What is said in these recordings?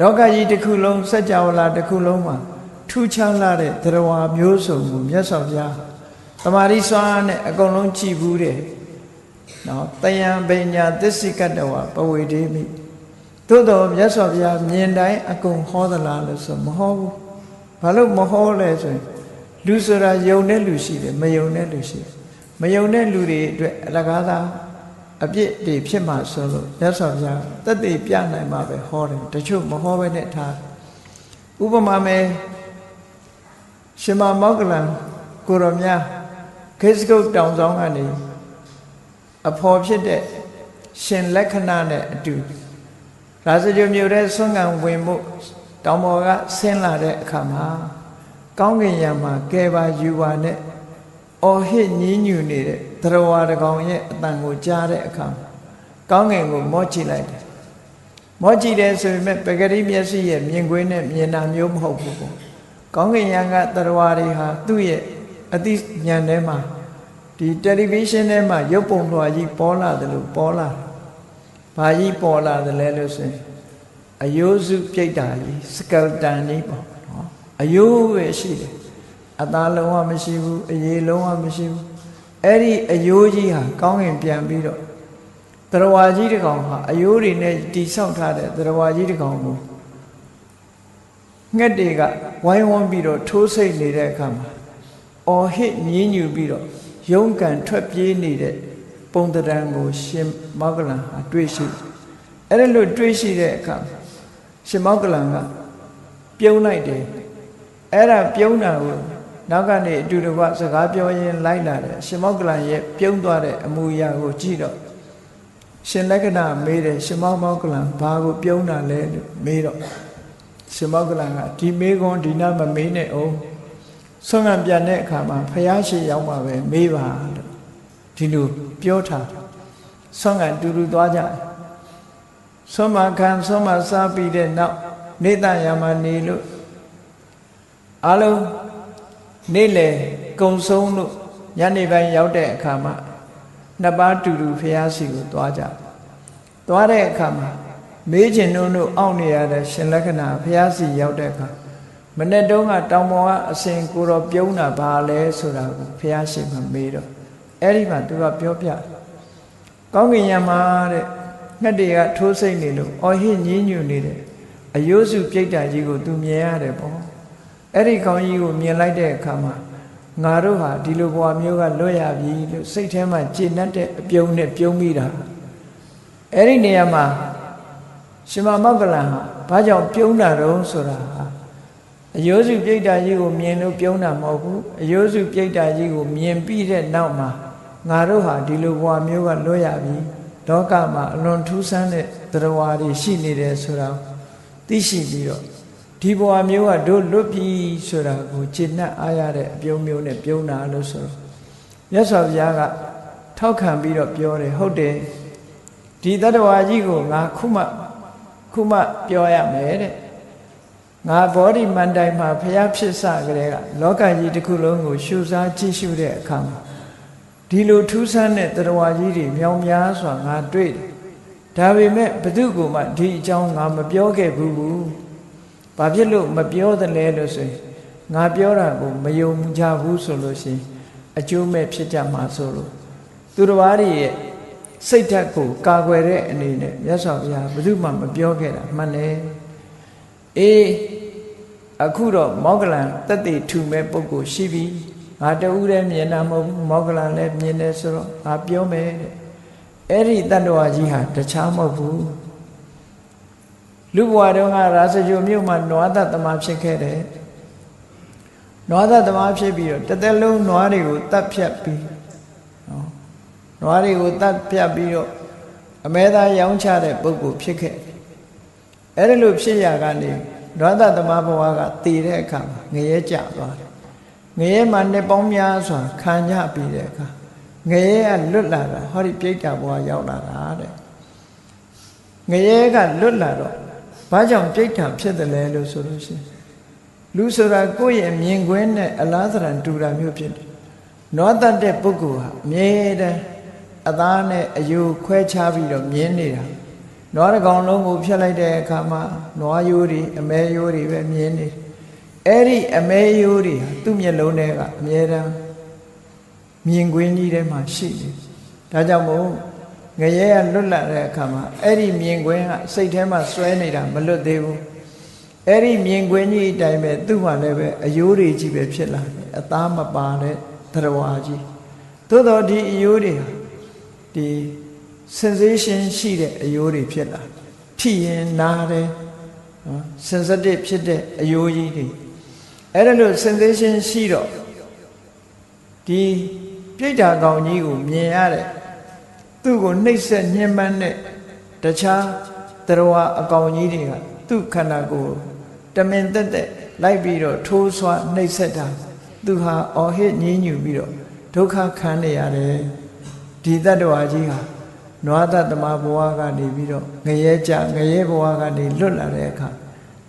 လောကကြီးတစ်ခုလုံးစัจ java လာတစ်ခုလုံးမှာထူးခြားလာတဲ့တရားမျိုးစုံကိုမြတ်စွာဘုရားတမာရီစွမ်းနဲ့အကုန်လုံးကြည်ဘူးတယ်နော်တယံပညာသစ္စိကတဝပဝေဒေမိသို့တော်မြတ်စွာဘုရားမြင်တိုင်းအကုန်ဟောသလားလို့ဆိုမဟောဘူးဘာလို့မဟောလဲဆိုရင်လူဆိုတာယုံတဲ့လူရှိတယ်မယုံတဲ့လူရှိတယ်မယုံတဲ့လူတွေအတွက်အလကားသာ အပြစ်တွေဖြစ်မှဆိုလို့မြတ်စွာဘုရားတက်တည်ပြနိုင်မှာပဲဟောတယ်တချို့မဟောဘဲနဲ့ထားဥပမာမဲ့ရှင်မမောက္ကလံကိုရောမြခေစကုတ်တောင်ဆောင်ကနေအဖော်ဖြစ်တဲ့ရှင်လက္ခဏာနဲ့အတူရာဇဂိုမြို့တဲ့ဆွမ်းကံဝင်မှုတောင်ပေါ်ကဆင်းလာတဲ့အခါမှာကောင်းကင်ယံမှာကဲပါယူပါနဲ့ အော်ဟစ်ညင်းညူနေတဲ့သရဝါတကောင်ရဲ့အတန်ကိုကြားတဲ့အခါမှာကောင်းကင်ကိုမော့ကြည့်လိုက်တယ်မော့ကြည့်တယ်ဆိုပေမဲ့ပဂရိမျက်စိရဲ့မြင်ကွင်းနဲ့မြင်တာမျိုးမဟုတ်ဘူးပေါ့ကောင်းကင်ယံကသရဝါတွေဟာသူ့ရဲ့အသိဉာဏ်ထဲမှာဒီတယ်လီဗီရှင်းထဲမှာရုပ်ပုံလွှာကြီးပေါ်လာတယ်လို့ပေါ်လာဘာကြီးပေါ်လာတယ်လဲလို့ဆိုရင်အယိုးစုပြိတ္တာကြီးစကယ်တန်ကြီးပေါ့နော်အယိုးပဲရှိတယ် အသားလုံးဝမရှိဘူးအရေလုံးဝမရှိဘူးအဲ့ဒီအယိုးကြီးဟာကောင်းကင်ပြန်ပြီးတော့တရဝါကြီးတစ်ကောင်ဟာအယိုးတွေနဲ့တိဆောက်ထားတဲ့တရဝါကြီးတစ်ကောင်ကိုငှက်တွေကဝိုင်းဝန်းပြီးတော့ထိုးစိတ်နေတဲ့အခါမှာအော်ဟစ်ညင်းညူပြီးတော့ရုန်းကန်ထွက်ပြေးနေတဲ့ပုံတရံကိုရှင်မောကလန်ဟာတွေ့ရှိအဲ့ဒါလို့တွေ့ရှိတဲ့အခါရှင်မောကလန်ကပြုံးလိုက်တယ်အဲ့ဒါပြုံးတာကို နောက်ကနေအတူတကွစကားပြောရင်းလိုက်လာတယ်ရှင်မောကလန်ရဲ့ပြုံးသွားတဲ့အမူအရာကိုကြည့်တော့ရှင်လက္ခဏာမေးတယ်ရှင်မောမောကလန်ဘာကိုပြုံးတာလဲလို့မေးတော့ရှင်မောကလန်ကဒီမေးခွန်းဒီနာမမေးနဲ့အောင်ဆုံးကပြန်တဲ့အခါမှာဖះရှိရောက်မှပဲမေးပါလို့ဒီလိုပြောထားဆုံးကတူတူသွားကြတယ်ဆုံးမခံဆုံးမစားပြီးတဲ့နောက်နေတရမနေလို့အလုံး နေ့လေကုံဆုံးလို့ညနေပိုင်းရောက်တဲ့အခါမှာနှစ်ပါးတူတူဖះစီကိုသွားကြသွားတဲ့အခါမှာမေးခြင်းတို့တို့အောင့်နေရတဲ့ရှင်လက္ခဏာဖះစီရောက်တဲ့အခါမနေ့တုန်းကတောင်ပေါ်ကအစဉ်ကိုတော့ပြုံးတာဘာလဲဆိုတာကိုဖះရှိမှမေးတော့အဲ့ဒီမှာသူကပြောပြကောင်းကင်ယံမှာတဲ့ငှက်တွေကထိုးစိတ်နေလို့အော်ဟစ်ညင်းညူနေတယ်အယိုးစုပြိတ္တာကြီးကိုသူမြင်ရတယ်ပေါ့ အဲ့ဒီကောင်းကြီးကိုမြင်လိုက်တဲ့အခါမှာငါတို့ဟာဒီလိုဘဝမျိုးကလွတ်ရပြီလို့စိတ်ထဲမှာကျေနပ်တဲ့အပြုံးနဲ့ပြုံးမိတာအဲ့ဒီနေရာမှာရှင်မမောက္ကလန်ဟာဘာကြောင့်ပြုံးတာတုံးဆိုတာဟာအယိုးစုပြိတ္တာကြီးကိုမြင်လို့ပြုံးတာမဟုတ်ဘူးအယိုးစုပြိတ္တာကြီးကိုမြင်ပြီးတဲ့နောက်မှာငါတို့ဟာဒီလိုဘဝမျိုးကလွတ်ရပြီလောကမှာအလွန်ထူးဆန်းတဲ့တရားတွေရှိနေတယ်ဆိုတာသိရှိပြီးတော့ ဒီဘဝမျိုးကတို့လွတ်ပြီဆိုတာကိုจิตနဲ့အားရတဲ့အပြုံးမျိုးနဲ့ပြုံးတာလို့ဆိုတော့မြတ်စွာဘုရားကထောက်ခံပြီးတော့ပြောတယ်ဟုတ်တယ်ဒီတတဝါကြီးကိုငါခုမှခုမှပြောရမယ်တဲ့ငါဘောဓိမန္တိုင်မှာဘုရားဖြစ်စကြတဲ့ကလောကကြီးတစ်ခုလုံးကိုရှုစားကြည့်ရှုတဲ့အခါမှာဒီလိုထူးဆန်းတဲ့တရားကြီးတွေမြောင်များစွာငါတွေ့တယ်ဒါပေမဲ့ဘသူကမှဒီအကြောင်းငါမပြောခဲ့ဘူးဘာ ဖြစ်လို့မပြောသလဲလို့ဆိုရင်ငါပြောတာကိုမယုံကြဘူးဆိုလို့ရှိရင်အကျိုးမဲ့ဖြစ်ကြမှာဆိုလို့သူတော်ဘာတွေရဲ့စိတ်ဓာတ်ကိုကာကွယ်တဲ့အနေနဲ့မြတ်စွာဘုရားဘယ်သူမှမပြောခဲ့တာမှန်တယ်အေးအခုတော့မောဂလန်တက်တည်ထူမဲ့ပုဂ္ဂိုလ်ရှိပြီငါတူးလည်းမြင်တာမဟုတ်ဘူးမောဂလန်လည်းမြင်တယ်ဆိုတော့ငါပြောမယ်တဲ့အဲ့ဒီတတ္တဝါကြီးဟာတခြားမဟုတ်ဘူး လူဘဝတုန်းကရာဇဂိုမြို့မှာနွားသက်သမားဖြစ်ခဲ့တယ်နွားသက်သမားဖြစ်ပြီးတော့တစ်သက်လုံးနွားတွေကိုတတ်ဖြတ်ပြီးနော်နွားတွေကိုတတ်ဖြတ်ပြီးတော့အမဲသားရောင်းချတဲ့ပုဂ္ဂိုလ်ဖြစ်ခဲ့အဲ့ဒီလိုဖြစ်ရကနေနွားသက်သမားဘဝကတည်တဲ့အခါမှာငရဲကျသွားတယ်ငရဲမှာနှစ်ပေါင်းများစွာခံကြပြီးတဲ့အခါငရဲကလွတ်လာတာဟောဒီပြိတ္တာဘဝရောက်လာတာတဲ့ငရဲကလွတ်လာတော့ ဘာကြောင့်ပြိဋ္ဌာန်ဖြစ်တယ်လဲလို့ဆိုလို့ရှိရင်လူဆိုတာကိုယ့်ရဲ့မြင်ကွင်းနဲ့အလားသဏ္ဍာန်တူတာမျိုးဖြစ်တယ်။နောတတ်တဲ့ပုဂ္ဂိုလ်ဟာအမြဲတမ်းအသားနဲ့အယိုခွဲခြားပြီးတော့မြင်နေတာနွားတစ်ကောင်လုံးကိုဖျက်လိုက်တဲ့အခါမှာနွားရိုးတွေအမဲရိုးတွေပဲမြင်နေအဲ့ဒီအမဲရိုးတွေဟာသူ့မျက်လုံးထဲကအမြဲတမ်းမြင်ကွင်းကြီးထဲမှာရှိတယ်ဒါကြောင့်မို့ ငရဲကလွတ်လာတဲ့အခါမှာအဲ့ဒီမြင်ကွင်းကစိတ်ထဲမှာစွဲနေတာမလွတ်သေးဘူးအဲ့ဒီမြင်ကွင်းကြီးအတိုင်းပဲသူ့မှာလည်းပဲအယိုးတွေကြီးပဲဖြစ်လာတယ်အသားမပါတဲ့သရဝါကြီးသို့တော်ဒီအယိုးတွေဟာဒီ sensation ရှိတဲ့အယိုးတွေဖြစ်လာထိရင်နားတယ်နော် sensitive ဖြစ်တဲ့အယိုးကြီးတွေအဲ့ဒါလို့ sensation ရှိတော့ဒီပြိတ္တာကောင်ကြီးကိုမြင်ရတဲ့ သူ့ကိုနှိပ်စက်ညှဉ်းပန်းတဲ့တခြားသရဝအကောင်ကြီးတွေကသူ့ခန္ဓာကိုယ်တမင်တက်တက်လိုက်ပြီးတော့ထိုးဆွားနှိပ်စက်တာသူဟာအော်ဟစ်ညင်းညူပြီးတော့ဒုက္ခခံနေရတယ်ဒီတတ္တဝါကြီးဟာနွားတတ္တမဘဝကနေပြီးတော့ငရဲကြငရဲဘဝကနေလွတ်လာတဲ့အခါ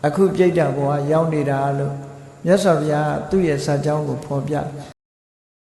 အခုပြိတ္တာဘဝရောက်နေတာလို့မြတ်စွာဘုရားကသူ့ရဲ့စာကြောင်းကိုဖော်ပြ